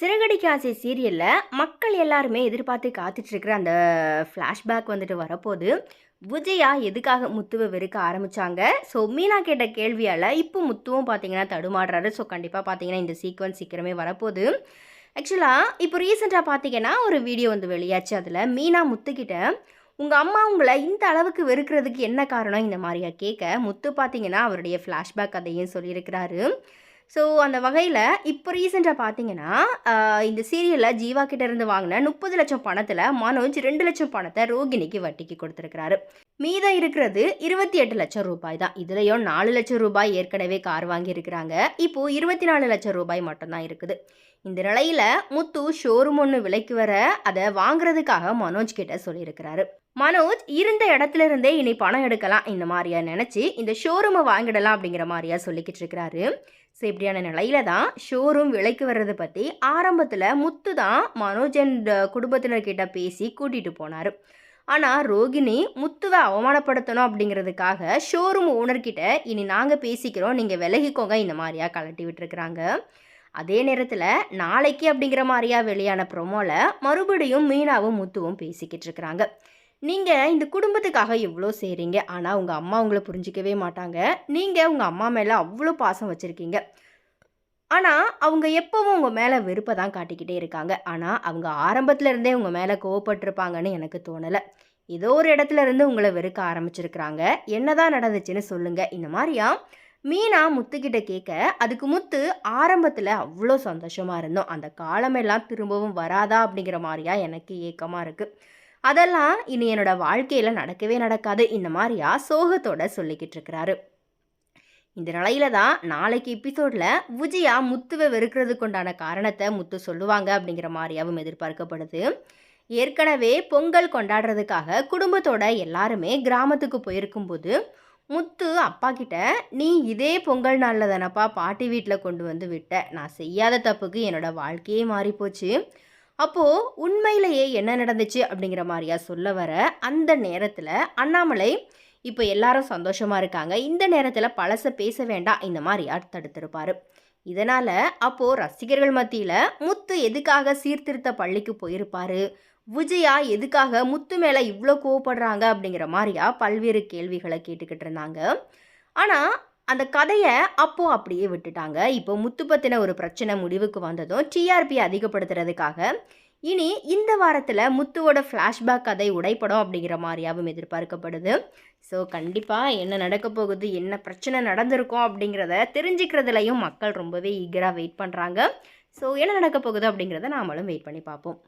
சிறகடிக்க ஆசை சீரியலில் மக்கள் எல்லாருமே எதிர்பார்த்து காத்துட்ருக்கிற அந்த ஃப்ளாஷ்பேக் வந்துட்டு வரப்போது விஜயா எதுக்காக முத்துவை வெறுக்க ஆரம்பிச்சாங்க? ஸோ மீனா கேட்ட கேள்வியால் இப்போ முத்துவும் பார்த்தீங்கன்னா தடுமாடுறாரு ஸோ கண்டிப்பாக பார்த்தீங்கன்னா இந்த சீக்வன்ஸ் சீக்கிரமே வரப்போகுது ஆக்சுவலாக இப்போ ரீசெண்டாக பார்த்தீங்கன்னா ஒரு வீடியோ வந்து வெளியாச்சு. அதில் மீனா முத்துக்கிட்ட உங்கள் அம்மா உங்களை இந்த அளவுக்கு வெறுக்கிறதுக்கு என்ன காரணம்? இந்த மாதிரியா கேட்க முத்து பார்த்தீங்கன்னா அவருடைய ஃப்ளாஷ்பேக் அதையும் சொல்லியிருக்கிறாரு. ஸோ அந்த வகையில் இப்போ ரீசெண்டாக பார்த்தீங்கன்னா இந்த சீரியலில் ஜீவா கிட்டேருந்து வாங்கின முப்பது லட்சம் பணத்தில் மனோஜ் ரெண்டு லட்சம் பணத்தை ரோகிணிக்கு வட்டிக்கு கொடுத்துருக்கிறாரு. மீதம் இருக்கிறது இருபத்தி எட்டு லட்சம் ரூபாய் தான். இதுலேயும் நாலு லட்சம் ரூபாய் ஏற்கனவே கார் வாங்கியிருக்கிறாங்க. இப்போது இருபத்தி நாலு லட்சம் ரூபாய் மட்டும்தான் இருக்குது. இந்த நிலையில் முத்து ஷோரூம் ஒன்று விலைக்கு வர அதை வாங்குறதுக்காக மனோஜ் கிட்ட சொல்லியிருக்கிறாரு. மனோஜ் இருந்த இடத்துல இருந்தே இனி பணம் எடுக்கலாம். இந்த மாதிரியா நினச்சி இந்த ஷோரூமை வாங்கிடலாம் அப்படிங்கிற மாதிரியா சொல்லிக்கிட்டு இருக்கிறாரு. ஸோ இப்படியான நிலையில தான் ஷோரூம் விலைக்கு வர்றதை பற்றி ஆரம்பத்தில் முத்து தான் மனோஜ் அண்ட் குடும்பத்தினர்கிட்ட பேசி கூட்டிகிட்டு போனார். ஆனால் ரோகிணி முத்துவை அவமானப்படுத்தணும் அப்படிங்கிறதுக்காக ஷோரூம் ஓனர்கிட்ட இனி நாங்கள் பேசிக்கிறோம் நீங்கள் விலகிக்கோங்க இந்த மாதிரியா கலட்டி விட்டுருக்குறாங்க. அதே நேரத்தில் நாளைக்கு அப்படிங்கிற மாதிரியா வெளியான ப்ரொமோவில் மறுபடியும் மீனாவும் முத்துவும் பேசிக்கிட்டு இருக்கிறாங்க. நீங்கள் இந்த குடும்பத்துக்காக எவ்வளோ செய்கிறீங்க ஆனால் உங்கள் அம்மா உங்களை புரிஞ்சிக்கவே மாட்டாங்க. நீங்கள் உங்கள் அம்மா மேலே அவ்வளோ பாசம் வச்சுருக்கீங்க. ஆனால் அவங்க எப்போவும் உங்கள் மேலே வெறுப்பை தான் காட்டிக்கிட்டே இருக்காங்க. ஆனால் அவங்க ஆரம்பத்துலேருந்தே உங்கள் மேலே கோவப்பட்டிருப்பாங்கன்னு எனக்கு தோணலை. ஏதோ ஒரு இடத்துல இருந்து உங்களை வெறுக்க ஆரம்பிச்சிருக்கிறாங்க. என்னதான் நடந்துச்சுன்னு சொல்லுங்கள் இந்த மாதிரியா? மீனா முத்துக்கிட்ட கேட்க அதுக்கு முத்து ஆரம்பத்தில் அவ்வளோ சந்தோஷமாக இருந்தோம். அந்த காலமெல்லாம் திரும்பவும் வராதா அப்படிங்கிற மாதிரியா எனக்கு ஏக்கமாக இருக்குது அதெல்லாம் இனி என்னோட வாழ்க்கையில் நடக்கவே நடக்காது. இந்த மாதிரியா சோகத்தோட சொல்லிக்கிட்டு இருக்கிறாரு. இந்த நிலையில தான் நாளைக்கு எபிசோடில் விஜயா முத்துவை வெறுக்கிறதுக்கு உண்டான காரணத்தை முத்து சொல்லுவாங்க அப்படிங்கிற மாதிரியாவும் எதிர்பார்க்கப்படுது. ஏற்கனவே பொங்கல் கொண்டாடுறதுக்காக குடும்பத்தோட எல்லாருமே கிராமத்துக்கு போயிருக்கும்போது முத்து அப்பா கிட்ட நீ இதே பொங்கல் நாளில் தானப்பா பாட்டி வீட்டில் கொண்டு வந்து விட்ட. நான் செய்யாத தப்புக்கு என்னோட வாழ்க்கையே மாறிப்போச்சு. அப்போது உண்மையிலேயே என்ன நடந்துச்சு அப்படிங்கிற மாதிரியா சொல்ல வர அந்த நேரத்தில் அண்ணாமலை இப்போ எல்லாரும் சந்தோஷமாக இருக்காங்க. இந்த நேரத்தில் பழச பேச வேண்டாம் இந்த மாதிரியா தடுத்திருப்பார் இதனால் அப்போது ரசிகர்கள் மத்தியில் முத்து எதுக்காக சீர்திருத்த பள்ளிக்கு போயிருப்பார்? விஜயா எதுக்காக முத்து மேலே இவ்வளோ கோவப்படுறாங்க அப்படிங்கிற மாதிரியா பல்வேறு கேள்விகளை கேட்டுக்கிட்டு இருந்தாங்க. ஆனால் அந்த கதையை அப்போ அப்படியே விட்டுட்டாங்க. இப்போ முத்து பற்றின ஒரு பிரச்சனை முடிவுக்கு வந்ததும் டிஆர்பி அதிகப்படுத்துறதுக்காக இனி இந்த வாரத்தில் முத்துவோட ஃப்ளாஷ்பேக் கதை உடைப்படும் அப்படிங்கிற மாதிரியாகவும் எதிர்பார்க்கப்படுது. ஸோ கண்டிப்பாக என்ன நடக்க போகுது என்ன பிரச்சனை நடந்திருக்கும் அப்படிங்கிறத தெரிஞ்சுக்கிறதுலையும் மக்கள் ரொம்பவே ஈகராக வெயிட் பண்ணுறாங்க ஸோ என்ன நடக்க போகுது அப்படிங்கிறத நாமளும் வெயிட் பண்ணி பார்ப்போம்.